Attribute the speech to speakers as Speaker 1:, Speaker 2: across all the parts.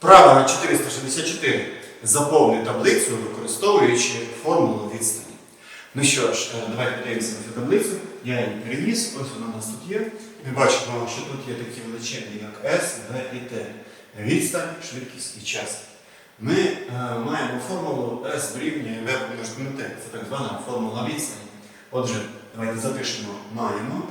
Speaker 1: Вправа 464. Заповни таблицю, використовуючи формулу відстані. Ну що ж, е, давайте подивимося на цю таблицю. Я її переніс, ось вона у нас тут є. Ми бачимо, що тут є такі величини, як S, V і T. Відстань, швидкість і час. Ми е, маємо формулу S дорівнює V помножити на T. Це так звана формула відстані. Отже, давайте запишемо маємо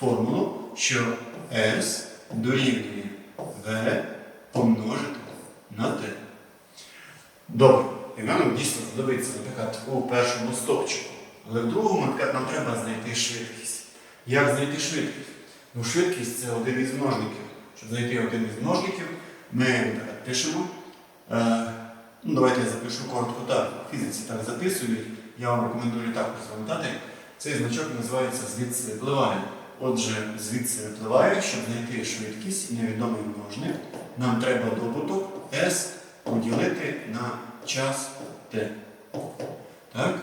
Speaker 1: формулу, що S дорівнює V помножити на T. Добре, і нам дійсно знадобиться, наприклад, у першому стопчику. Але в другому, наприклад, нам треба знайти швидкість. Як знайти швидкість? Ну, швидкість це один із множників. Щоб знайти один із множників, ми наприклад, пишемо. Е, ну, давайте я запишу коротко так. Фізиці так записують. Я вам рекомендую також запам'ятати. Цей значок називається звідси випливає. Отже, звідси випливає, щоб знайти швидкість і невідомий множник, нам треба добуток S поділити на час T. Так?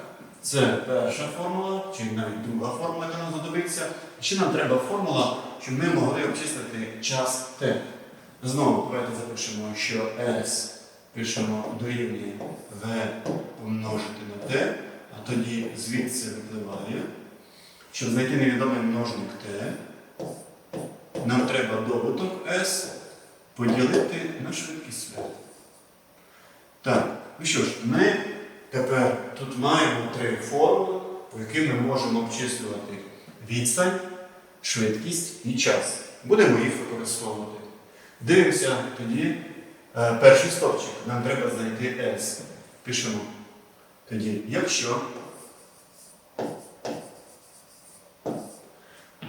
Speaker 1: Це перша формула, чи навіть друга формула, яка нам знадобиться. Ще нам треба формула, щоб ми могли обчислити час T. Знову давайте запишемо, що S пишемо дорівнює V помножити на T, а тоді звідси випливає. Щоб знайти невідомий множник T, нам треба добуток S поділити на швидкість світла. Так, ну що ж, ми тепер тут маємо три формули, по яким ми можемо обчислювати відстань, швидкість і час. Будемо їх використовувати. Дивимося тоді е, перший стопчик. Нам треба знайти S. Пишемо тоді, якщо.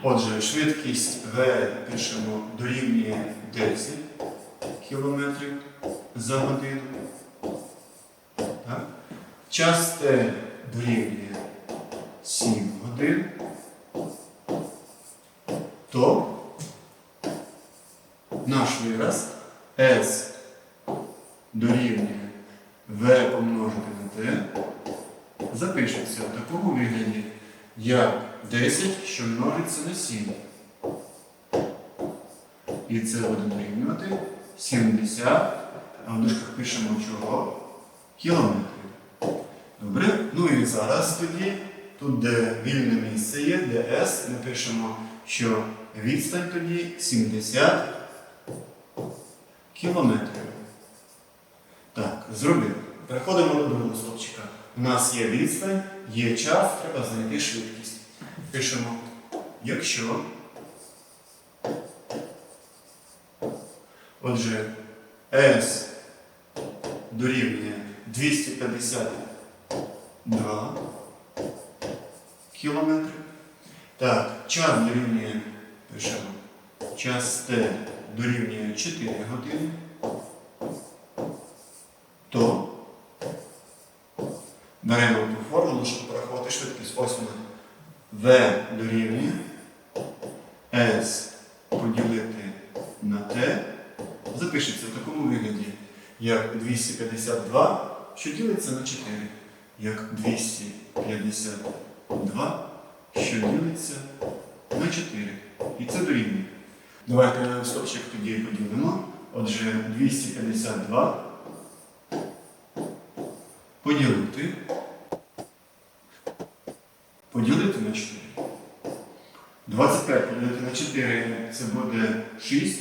Speaker 1: Отже, швидкість V пишемо дорівнює 10 км за годину. Так? Час T дорівнює 7 годин, то наш вираз S дорівнює V помножити на T запишеться в такому вигляді, як 10, що множиться на 7. І це буде дорівнювати 70, а в дужках пишемо чого? Кілометрів. Добре? Ну і зараз тоді, тут, де вільне місце є, де ми пишемо, що відстань тоді 70 кілометрів. Так, зробили. Переходимо до другого стопчика. У нас є відстань, є час, треба знайти швидкість. Пишемо, якщо. Отже, S дорівнює 252 кілометри. Так, час дорівнює, пишемо, час T дорівнює 4 години. То беремо ту формулу, щоб порахувати швидкість. Ось вона. V дорівнює S поділити на T запишеться в такому вигляді, як 252, що ділиться на 4, як 252, що ділиться на 4. І це дорівнює. Давайте стопчик тоді поділимо. Отже, 252 поділити. Поділити на 4. 25 поділити на 4 це буде 6.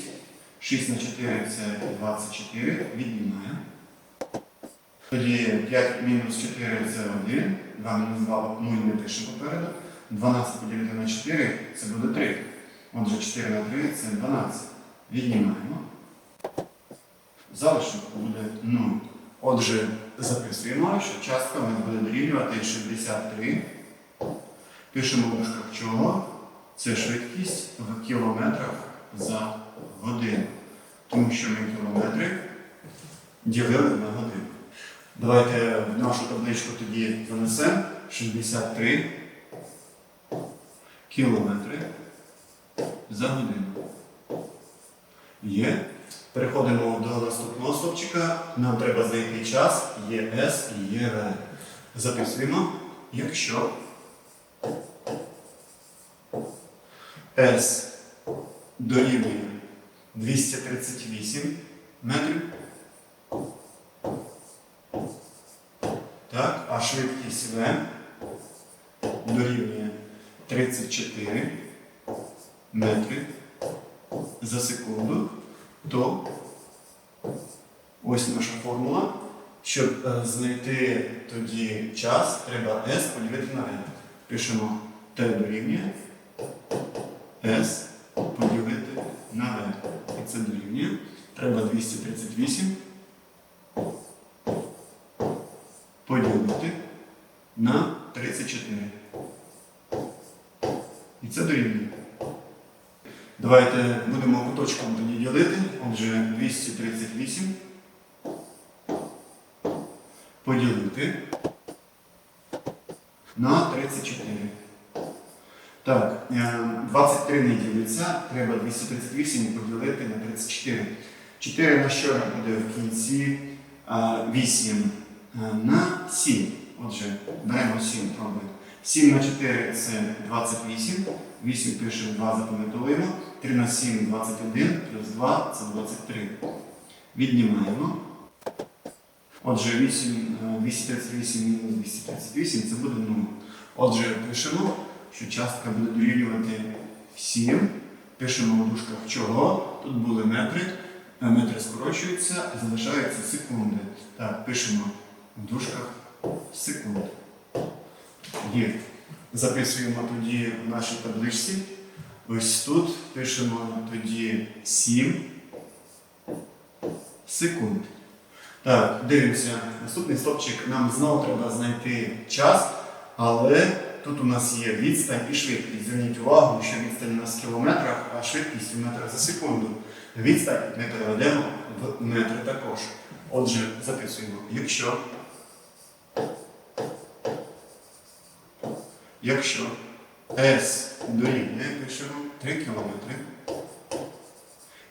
Speaker 1: 6 на 4 це 24. Віднімаємо. Тоді 5 мінус 4 це 1. 2 мінус 2 0 не пишемо попереду. 12 поділити на 4 це буде 3. Отже, 4 на 3 це 12. Віднімаємо. Залишок буде 0. Отже, записуємо, що частка у нас буде дорівнювати 63. Пишемо в дужках чого? Це швидкість в кілометрах за годину. Тому що ми кілометри ділили на годину. Давайте в нашу табличку тоді занесемо 63 кілометри за годину. Є. Переходимо до наступного стопчика. Нам треба знайти час, є S і є V. Записуємо, якщо S дорівнює 238 метрів. Так, а швидкість дорівнює 34 метри за секунду, то ось наша формула. Щоб е, знайти тоді час, треба S поділити на N. Пишемо T дорівнює S поділити на V. І це дорівнює. Треба 238 поділити на 34. І це дорівнює. Давайте будемо куточком тоді ділити. Отже, 238 поділити на 34. Так, е, 23 не ділиться, треба 238 поділити на 34. 4 на що буде в кінці? 8 е, на 7. Отже, беремо 7 пробуємо. 7 на 4 це 28. 8 пишемо 2, запам'ятовуємо. 3 на 7 21, плюс 2 це 23. Віднімаємо. Отже, 8, е, 238 мінус 238 це буде 0. Отже, пишемо, що частка буде дорівнювати 7. Пишемо в дужках чого. Тут були метри. Е, Метри скорочуються, залишаються секунди. Так, пишемо в дужках секунди. Є. Записуємо тоді в нашій табличці. Ось тут пишемо тоді 7 секунд. Так, дивимося. Наступний стопчик. Нам знову треба знайти час, але тут у нас є відстань і швидкість. Зверніть увагу, що відстань у нас в кілометрах, а швидкість у метрах за секунду. Відстань ми переведемо в метри також. Отже, записуємо. Якщо, якщо S дорівнює, пишемо 3 кілометри.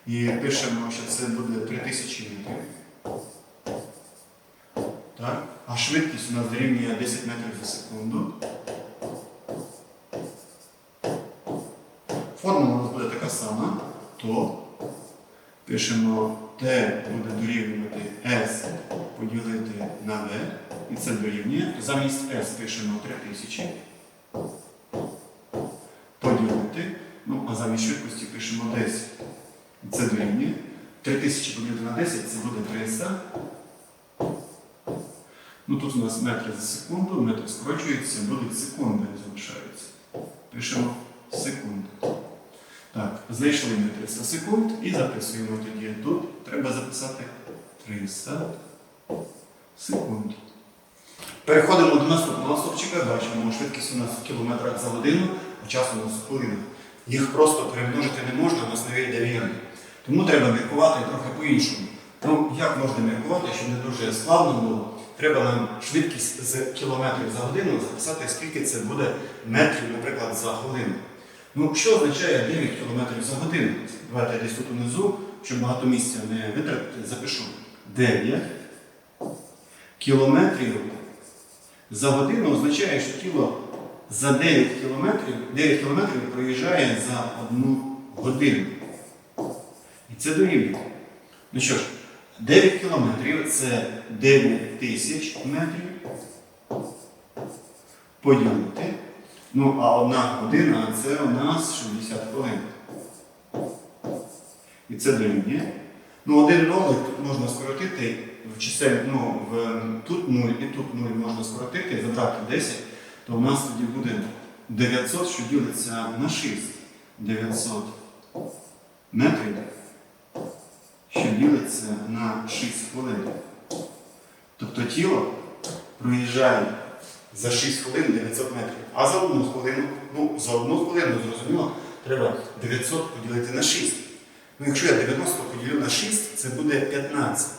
Speaker 1: І пишемо, що це буде 3000 метрів. Так? А швидкість у нас дорівнює 10 метрів за секунду. Формула у нас буде така сама, то пишемо T буде дорівнювати S поділити на V, і це дорівнює. Замість S пишемо 3000 поділити. Ну, а замість швидкості пишемо 10. І це дорівнює. 3000 поділити на 10 це буде 300. Ну тут у нас метри за секунду, метри скорочуються, будуть секунди залишаються. Пишемо секунди. Так, знайшли ми 300 секунд і записуємо тоді. Тут треба записати 300 секунд. Переходимо до наступного стопчика. Бачимо, швидкість у нас в кілометрах за годину, а час у нас в хвилинах. Їх просто перемножити не можна, у нас не вийде вірно. Тому треба міркувати трохи по-іншому. Ну, як можна міркувати, щоб не дуже складно було? Треба нам швидкість з кілометрів за годину записати, скільки це буде метрів, наприклад, за хвилину. Ну, що означає 9 кілометрів за годину? Давайте я десь тут унизу, щоб багато місця не витратити, запишу. 9 кілометрів за годину означає, що тіло за 9 кілометрів, 9 кілометрів проїжджає за одну годину. І це дорівнює. Ну що ж, 9 кілометрів це 9 тисяч метрів поділити. Ну, а одна година це у нас 60 хвилин. І це дорівнює. Ну, один нолик тут можна скоротити в чисель, ну, в, тут 0 і тут 0 можна скоротити, забрати 10, то у нас тоді буде 900, що ділиться на 6. 900 метрів, що ділиться на 6 хвилин. Тобто тіло проїжджає за 6 хвилин 900 метрів. А за одну хвилину, ну, за одну хвилину, зрозуміло, треба 900 поділити на 6. Ну, якщо я 90 поділю на 6, це буде 15.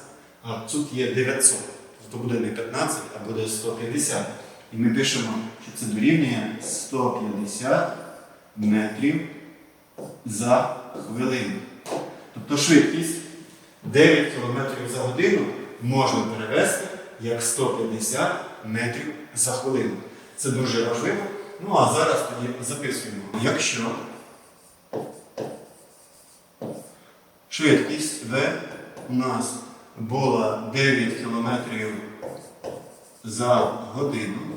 Speaker 1: А тут є 900. Тобто буде не 15, а буде 150. І ми пишемо, що це дорівнює 150 метрів за хвилину. Тобто швидкість 9 км за годину можна перевести як 150 метрів за хвилину. Це дуже важливо. Ну а зараз тоді записуємо. Якщо Швидкість V у нас була 9 км за годину.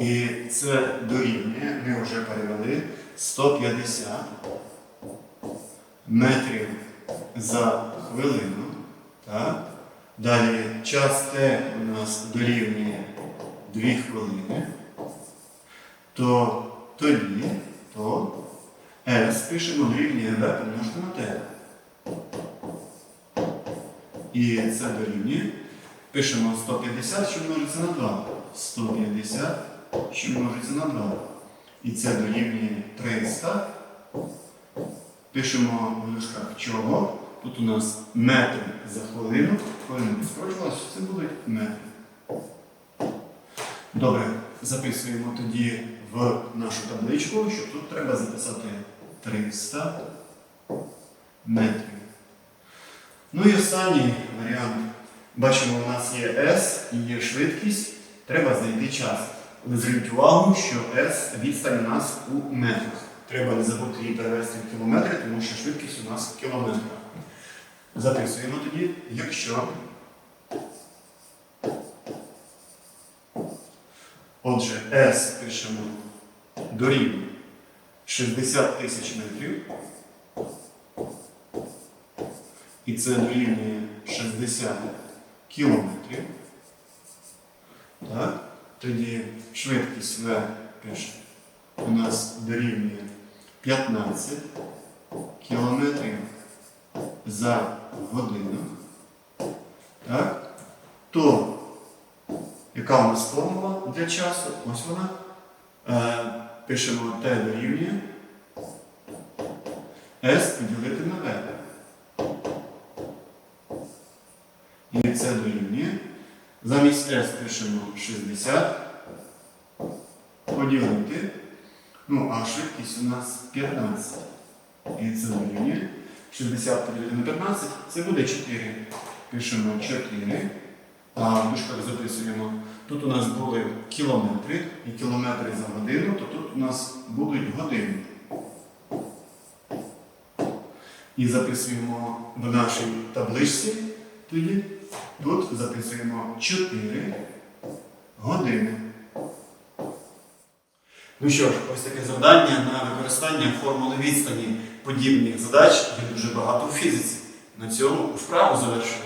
Speaker 1: І це дорівнює, ми вже перевели 150 метрів за хвилину. Так? Далі час Т у нас дорівнює 2 хвилини. То тоді, то S пишемо дорівнює V помножити на T. І це дорівнює. Пишемо 150, що множиться на 2. 150, що множиться на 2. І це дорівнює 300. Пишемо в дужках чого. Тут у нас метри за хвилину. Хвилину скорочувалося, це будуть метри. Добре, записуємо тоді в нашу табличку, що тут треба записати 300 метрів. Ну і останній варіант. Бачимо, у нас є S і є швидкість. Треба знайти час. Зверніть увагу, що S відстань у нас у метрах. Треба не забути її перевести в кілометри, тому що швидкість у нас в кілометрах. Записуємо тоді, якщо. Отже, S пишемо дорівнює 60 тисяч метрів. І це дорівнює 60 кілометрів. Так? Тоді швидкість V у нас дорівнює 15 кілометрів за годину. Так? То яка у нас формула для часу? Ось вона. Е, пишемо T дорівнює S поділити на V. І це дорівнює. Замість S пишемо 60. Поділити. Ну, а швидкість у нас 15. І це дорівнює. 60 поділити на 15, це буде 4. Пишемо 4. А в дужках записуємо. Тут у нас були кілометри і кілометри за годину, то тут у нас будуть години. І записуємо в нашій табличці тоді. Тут записуємо 4 години. Ну що ж, ось таке завдання на використання формули відстані подібних задач є дуже багато у фізиці. На цьому вправу завершено.